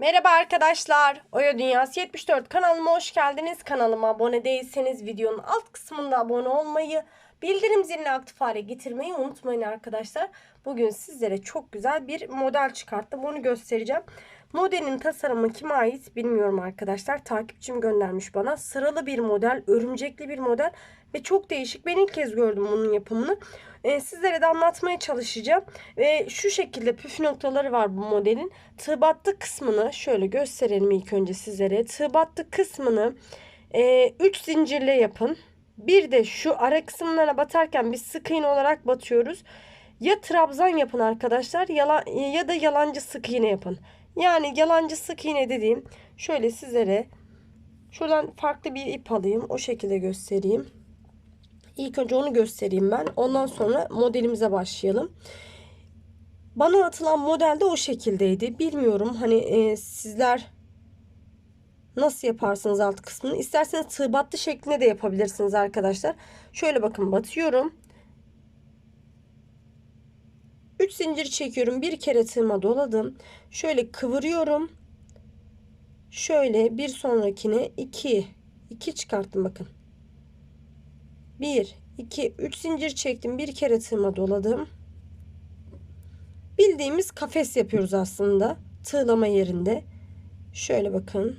Merhaba arkadaşlar. Oya Dünyası 74 kanalıma hoş geldiniz. Kanalıma abone değilseniz videonun alt kısmında abone olmayı, bildirim zilini aktif hale getirmeyi unutmayın arkadaşlar. Bugün sizlere çok güzel bir model çıkarttım. Onu göstereceğim. Modelin tasarımı kime ait bilmiyorum arkadaşlar. Takipçim göndermiş bana. Sıralı bir model, örümcekli bir model ve çok değişik. Ben ilk kez gördüm bunun yapımını. Ee, sizlere de anlatmaya çalışacağım. Ve şu şekilde püf noktaları var bu modelin. Tığ battı kısmını şöyle gösterelim ilk önce sizlere. Tığ kısmını 3 zincirle yapın. Bir de şu ara kısımlara batarken biz sık iğne olarak batıyoruz. Ya trabzan yapın arkadaşlar yalan, ya da yalancı sık iğne yapın. Yani yalancı sık iğne dediğim şöyle sizlere şuradan farklı bir ip alayım. O şekilde göstereyim. İlk önce onu göstereyim ben. Ondan sonra modelimize başlayalım. Bana atılan model de o şekildeydi. Bilmiyorum hani e, sizler nasıl yaparsınız alt kısmını. İsterseniz tığ battı şeklinde de yapabilirsiniz arkadaşlar. Şöyle bakın batıyorum. 3 zincir çekiyorum. Bir kere tığıma doladım. Şöyle kıvırıyorum. Şöyle bir sonrakine 2 2 çıkarttım bakın. 1 2 3 zincir çektim. Bir kere tığıma doladım. Bildiğimiz kafes yapıyoruz aslında. Tığlama yerinde. Şöyle bakın.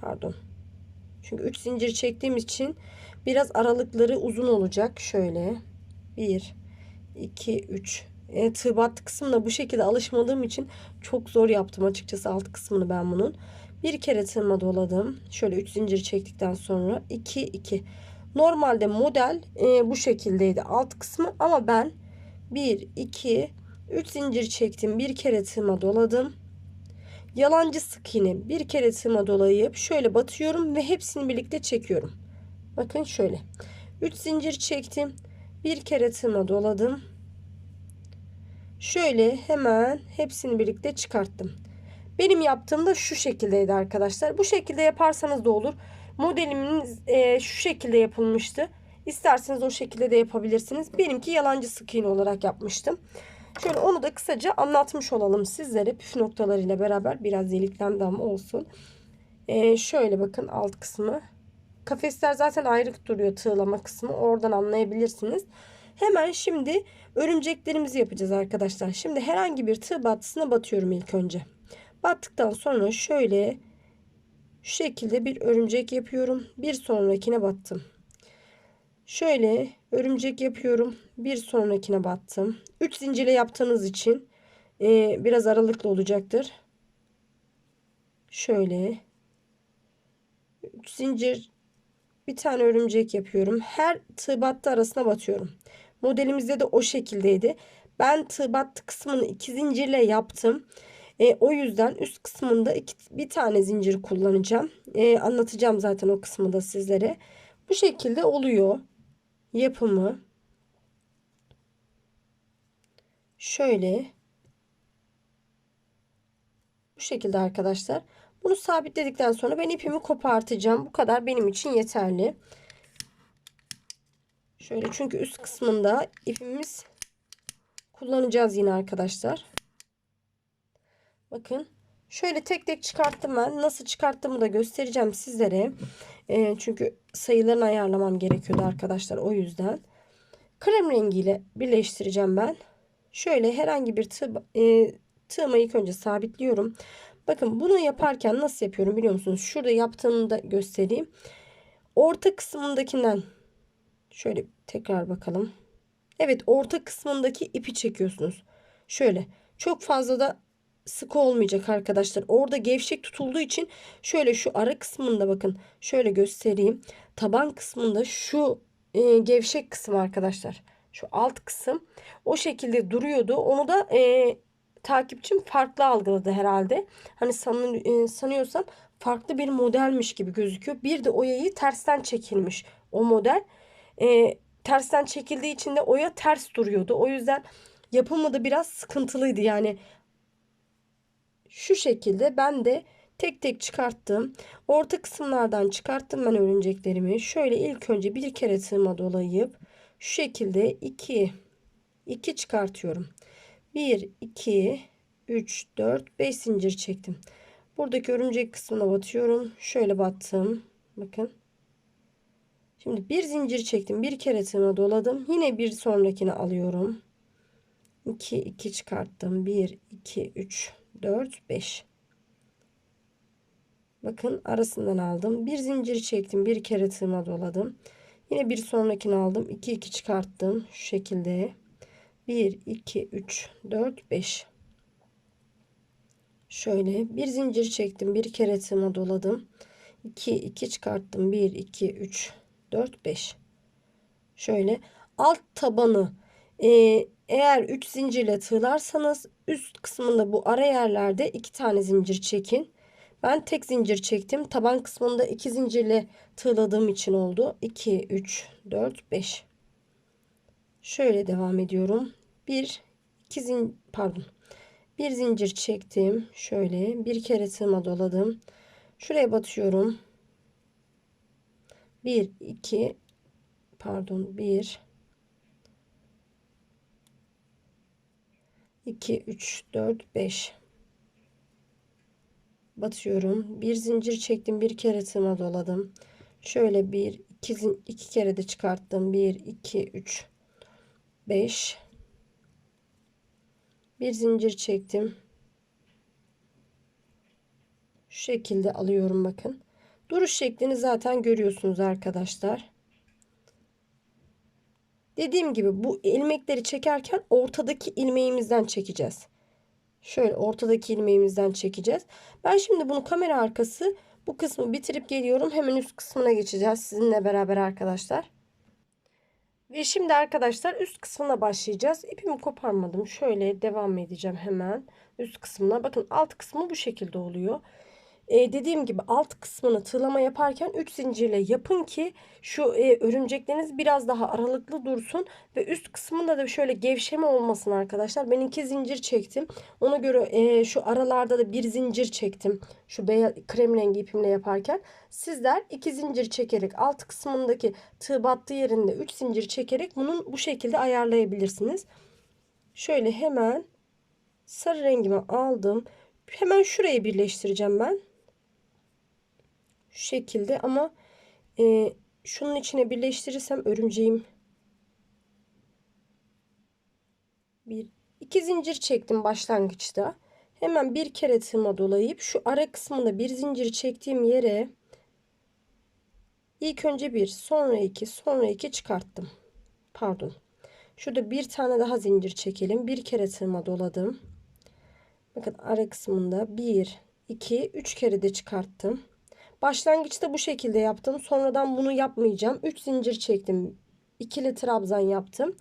Pardon. Çünkü 3 zincir çektiğim için biraz aralıkları uzun olacak. Şöyle. 1 2 3 e, tığ battı kısmına bu şekilde alışmadığım için çok zor yaptım açıkçası alt kısmını ben bunun. Bir kere tığıma doladım. Şöyle 3 zincir çektikten sonra 2 2. Normalde model e, bu şekildeydi alt kısmı ama ben 1 2 3 zincir çektim. Bir kere tığıma doladım. Yalancı sık iğne bir kere tığıma dolayıp şöyle batıyorum ve hepsini birlikte çekiyorum. Bakın şöyle. 3 zincir çektim. Bir kere tığıma doladım. Şöyle hemen hepsini birlikte çıkarttım. Benim yaptığım da şu şekildeydi arkadaşlar. Bu şekilde yaparsanız da olur. Modelimin e, şu şekilde yapılmıştı. İsterseniz o şekilde de yapabilirsiniz. Benimki yalancı sık iğne olarak yapmıştım. Şöyle onu da kısaca anlatmış olalım sizlere. Püf noktalarıyla beraber biraz deliklendi ama olsun. E, şöyle bakın alt kısmı. Kafesler zaten ayrı duruyor tığlama kısmı. Oradan anlayabilirsiniz. Hemen şimdi örümceklerimizi yapacağız arkadaşlar. Şimdi herhangi bir tığ battısına batıyorum ilk önce. Battıktan sonra şöyle şu şekilde bir örümcek yapıyorum. Bir sonrakine battım. Şöyle örümcek yapıyorum. Bir sonrakine battım. 3 zincirle yaptığınız için e, biraz aralıklı olacaktır. Şöyle 3 zincir bir tane örümcek yapıyorum. Her tığ battı arasına batıyorum. Modelimizde de o şekildeydi. Ben tığ battı kısmını iki zincirle yaptım. E, o yüzden üst kısmında iki, bir tane zincir kullanacağım. E, anlatacağım zaten o kısmı da sizlere. Bu şekilde oluyor yapımı. Şöyle. Bu şekilde arkadaşlar. Bunu sabitledikten sonra ben ipimi kopartacağım. Bu kadar benim için yeterli. Şöyle çünkü üst kısmında ipimiz kullanacağız yine arkadaşlar. Bakın şöyle tek tek çıkarttım ben. Nasıl çıkarttığımı da göstereceğim sizlere. E, çünkü sayılarını ayarlamam gerekiyordu arkadaşlar o yüzden. Krem rengiyle birleştireceğim ben. Şöyle herhangi bir tığ, e, tığımı ilk önce sabitliyorum. Bakın bunu yaparken nasıl yapıyorum biliyor musunuz? Şurada yaptığımı da göstereyim. Orta kısmındakinden şöyle tekrar bakalım. Evet orta kısmındaki ipi çekiyorsunuz. Şöyle çok fazla da sıkı olmayacak arkadaşlar. Orada gevşek tutulduğu için şöyle şu ara kısmında bakın şöyle göstereyim. Taban kısmında şu e, gevşek kısım arkadaşlar. Şu alt kısım o şekilde duruyordu. Onu da e, takipçim farklı algıladı herhalde. Hani san, e, sanıyorsam farklı bir modelmiş gibi gözüküyor. Bir de oyayı tersten çekilmiş o model. E, tersten çekildiği için de oya ters duruyordu. O yüzden yapımı biraz sıkıntılıydı. Yani şu şekilde ben de tek tek çıkarttım. Orta kısımlardan çıkarttım ben örümceklerimi. Şöyle ilk önce bir kere tığıma dolayıp şu şekilde 2 2 çıkartıyorum. 1 2 3 4 5 zincir çektim. Buradaki örümcek kısmına batıyorum. Şöyle battım. Bakın. Şimdi bir zincir çektim. Bir kere tığıma doladım. Yine bir sonrakini alıyorum. 2 2 çıkarttım. 1 2 3 4 5. Bakın arasından aldım. Bir zincir çektim. Bir kere tığıma doladım. Yine bir sonrakini aldım. 2 2 çıkarttım. Şu şekilde. 1 2 3 4 5. Şöyle bir zincir çektim. Bir kere tığıma doladım. 2 2 çıkarttım. 1 2 3 4 5. Şöyle alt tabanı e, eğer 3 zincirle tığlarsanız üst kısmında bu ara yerlerde 2 tane zincir çekin. Ben tek zincir çektim. Taban kısmında 2 zincirle tığladığım için oldu. 2 3 4 5. Şöyle devam ediyorum. 1 2 zin pardon. Bir zincir çektim. Şöyle bir kere tığıma doladım. Şuraya batıyorum. 1 2 pardon 1 2 3 4 5 batıyorum. Bir zincir çektim. Bir kere tığıma doladım. Şöyle bir iki, iki kere de çıkarttım. 1 2 3 5 bir zincir çektim. Şu şekilde alıyorum bakın. Duruş şeklini zaten görüyorsunuz arkadaşlar. Dediğim gibi bu ilmekleri çekerken ortadaki ilmeğimizden çekeceğiz. Şöyle ortadaki ilmeğimizden çekeceğiz. Ben şimdi bunu kamera arkası bu kısmı bitirip geliyorum. Hemen üst kısmına geçeceğiz sizinle beraber arkadaşlar. Ve şimdi arkadaşlar üst kısmına başlayacağız. İpimi koparmadım. Şöyle devam edeceğim hemen üst kısmına. Bakın alt kısmı bu şekilde oluyor. Ee, dediğim gibi alt kısmını tığlama yaparken 3 zincirle yapın ki şu e, örümcekleriniz biraz daha aralıklı dursun ve üst kısmında da şöyle gevşeme olmasın arkadaşlar. Ben 2 zincir çektim. Ona göre e, şu aralarda da bir zincir çektim. Şu beyaz krem rengi ipimle yaparken sizler 2 zincir çekerek alt kısmındaki tığ battığı yerinde 3 zincir çekerek bunun bu şekilde ayarlayabilirsiniz. Şöyle hemen sarı rengimi aldım. Hemen şurayı birleştireceğim ben. Şu şekilde ama e, şunun içine birleştirirsem örümceğim bir iki zincir çektim başlangıçta. Hemen bir kere tığıma dolayıp şu ara kısmında bir zincir çektiğim yere ilk önce bir sonra iki sonra iki çıkarttım. Pardon. Şurada bir tane daha zincir çekelim. Bir kere tığıma doladım. Bakın ara kısmında bir, iki, üç kere de çıkarttım. Başlangıçta bu şekilde yaptım. Sonradan bunu yapmayacağım. 3 zincir çektim. İkili trabzan yaptım.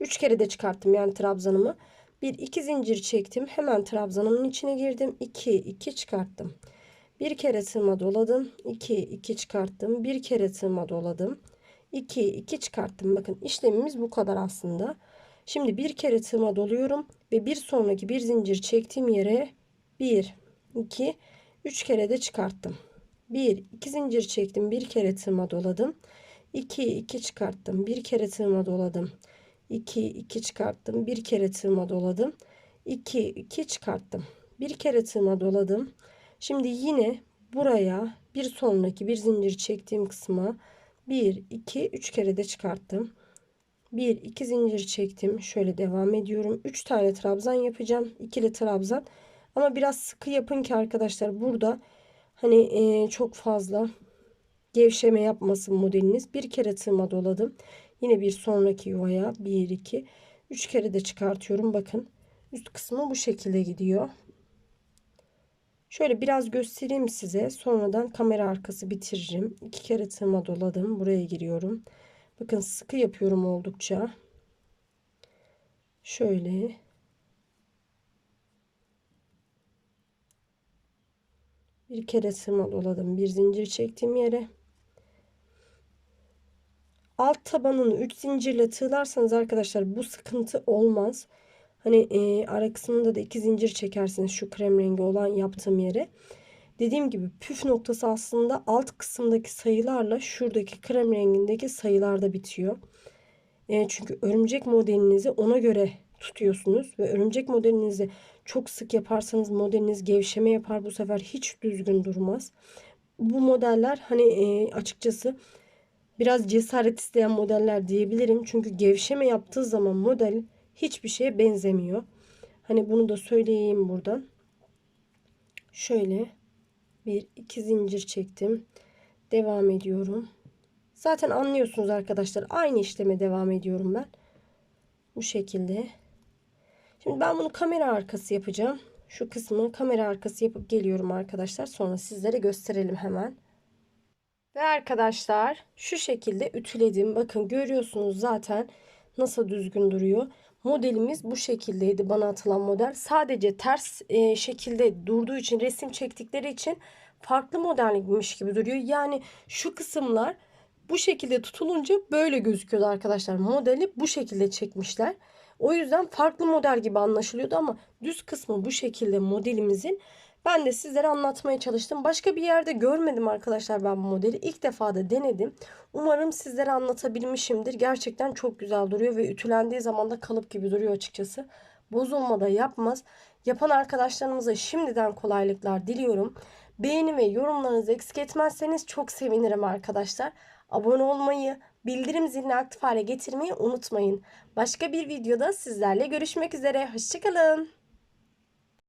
3 kere de çıkarttım yani trabzanımı. 1 2 zincir çektim. Hemen trabzanımın içine girdim. 2 2 çıkarttım. Bir kere tığıma doladım. 2 2 çıkarttım. Bir kere tığıma doladım. 2 2 çıkarttım. Bakın işlemimiz bu kadar aslında. Şimdi bir kere tığıma doluyorum ve bir sonraki bir zincir çektiğim yere 1 2 3 kere de çıkarttım. 1 2 zincir çektim bir kere tığıma doladım. 2 2 çıkarttım bir kere tığıma doladım. 2 2 çıkarttım bir kere tığıma doladım. 2 2 çıkarttım bir kere tığıma doladım. Şimdi yine buraya bir sonraki bir zincir çektiğim kısma 1 2 3 kere de çıkarttım. 1 2 zincir çektim şöyle devam ediyorum. 3 tane trabzan yapacağım ikili trabzan. Ama biraz sıkı yapın ki arkadaşlar burada Hani e, çok fazla gevşeme yapmasın modeliniz. Bir kere tığıma doladım. Yine bir sonraki yuvaya 1 2 3 kere de çıkartıyorum. Bakın üst kısmı bu şekilde gidiyor. Şöyle biraz göstereyim size. Sonradan kamera arkası bitiririm. İki kere tığıma doladım. Buraya giriyorum. Bakın sıkı yapıyorum oldukça. Şöyle bir kere sığma bir zincir çektiğim yere. Alt tabanını 3 zincirle tığlarsanız arkadaşlar bu sıkıntı olmaz. Hani e, ara kısmında da 2 zincir çekersiniz şu krem rengi olan yaptığım yere. Dediğim gibi püf noktası aslında alt kısımdaki sayılarla şuradaki krem rengindeki sayılarda bitiyor. E, çünkü örümcek modelinizi ona göre tutuyorsunuz ve örümcek modelinizi çok sık yaparsanız modeliniz gevşeme yapar bu sefer hiç düzgün durmaz. Bu modeller hani e, açıkçası biraz cesaret isteyen modeller diyebilirim. Çünkü gevşeme yaptığı zaman model hiçbir şeye benzemiyor. Hani bunu da söyleyeyim buradan. Şöyle bir iki zincir çektim. Devam ediyorum. Zaten anlıyorsunuz arkadaşlar. Aynı işleme devam ediyorum ben. Bu şekilde. Şimdi ben bunu kamera arkası yapacağım. Şu kısmı kamera arkası yapıp geliyorum arkadaşlar. Sonra sizlere gösterelim hemen. Ve arkadaşlar şu şekilde ütüledim. Bakın görüyorsunuz zaten nasıl düzgün duruyor. Modelimiz bu şekildeydi bana atılan model. Sadece ters e, şekilde durduğu için resim çektikleri için farklı modelmiş gibi duruyor. Yani şu kısımlar bu şekilde tutulunca böyle gözüküyordu arkadaşlar. Modeli bu şekilde çekmişler. O yüzden farklı model gibi anlaşılıyordu ama düz kısmı bu şekilde modelimizin ben de sizlere anlatmaya çalıştım. Başka bir yerde görmedim arkadaşlar ben bu modeli. İlk defa da denedim. Umarım sizlere anlatabilmişimdir. Gerçekten çok güzel duruyor ve ütülendiği zaman da kalıp gibi duruyor açıkçası. Bozulma da yapmaz. Yapan arkadaşlarımıza şimdiden kolaylıklar diliyorum. Beğeni ve yorumlarınızı eksik etmezseniz çok sevinirim arkadaşlar. Abone olmayı, bildirim zilini aktif hale getirmeyi unutmayın. Başka bir videoda sizlerle görüşmek üzere. Hoşçakalın.